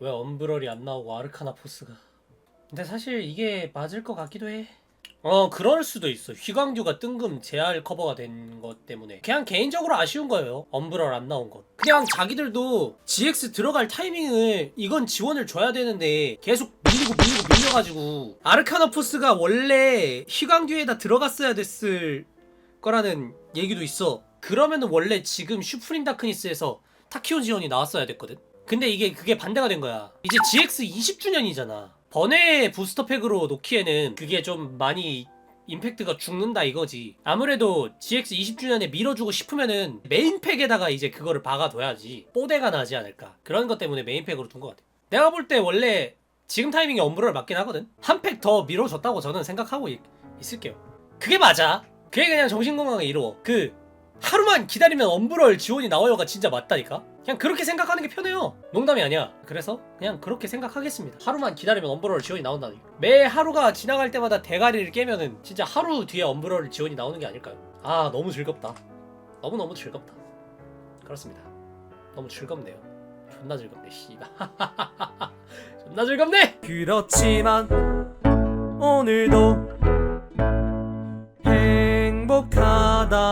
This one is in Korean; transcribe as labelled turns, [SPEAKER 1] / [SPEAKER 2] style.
[SPEAKER 1] 왜 엄브럴이 안 나오고 아르카나 포스가? 근데 사실 이게 맞을 것 같기도 해 어 그럴 수도 있어. 휘광규가 뜬금 재활 커버가 된 것 때문에. 그냥 개인적으로 아쉬운 거예요. 엄브럴 안 나온 건 그냥 자기들도 GX 들어갈 타이밍을 이건 지원을 줘야 되는데 계속 밀리고 밀리고 밀려가지고 아르카나 포스가 원래 휘광규에다 들어갔어야 됐을 거라는 얘기도 있어. 그러면은 원래 지금 슈프림 다크니스에서 타키온 지원이 나왔어야 됐거든 근데 이게 그게 반대가 된 거야. 이제 GX 20주년이잖아. 번외 부스터팩으로 놓기에는 그게 좀 많이 임팩트가 죽는다 이거지. 아무래도 GX 20주년에 밀어주고 싶으면은 메인팩에다가 이제 그거를 박아둬야지 뽀대가 나지 않을까. 그런 것 때문에 메인팩으로 둔 것 같아. 내가 볼 때 원래 지금 타이밍에 엄브럴 맞긴 하거든. 한 팩 더 밀어줬다고 저는 생각하고 있, 있을게요. 그게 맞아. 그게 그냥 정신건강에 이루어 그 하루만 기다리면 엄브럴 지원이 나와요가 진짜 맞다니까 그냥 그렇게 생각하는 게 편해요. 농담이 아니야. 그래서 그냥 그렇게 생각하겠습니다. 하루만 기다리면 엄브럴 지원이 나온다니 매 하루가 지나갈 때마다 대가리를 깨면은 진짜 하루 뒤에 엄브럴 지원이 나오는 게 아닐까요? 아 너무 즐겁다. 너무 너무 즐겁다. 그렇습니다. 너무 즐겁네요. 존나 즐겁네 씨발. 존나 즐겁네!
[SPEAKER 2] 그렇지만 오늘도 행복하다네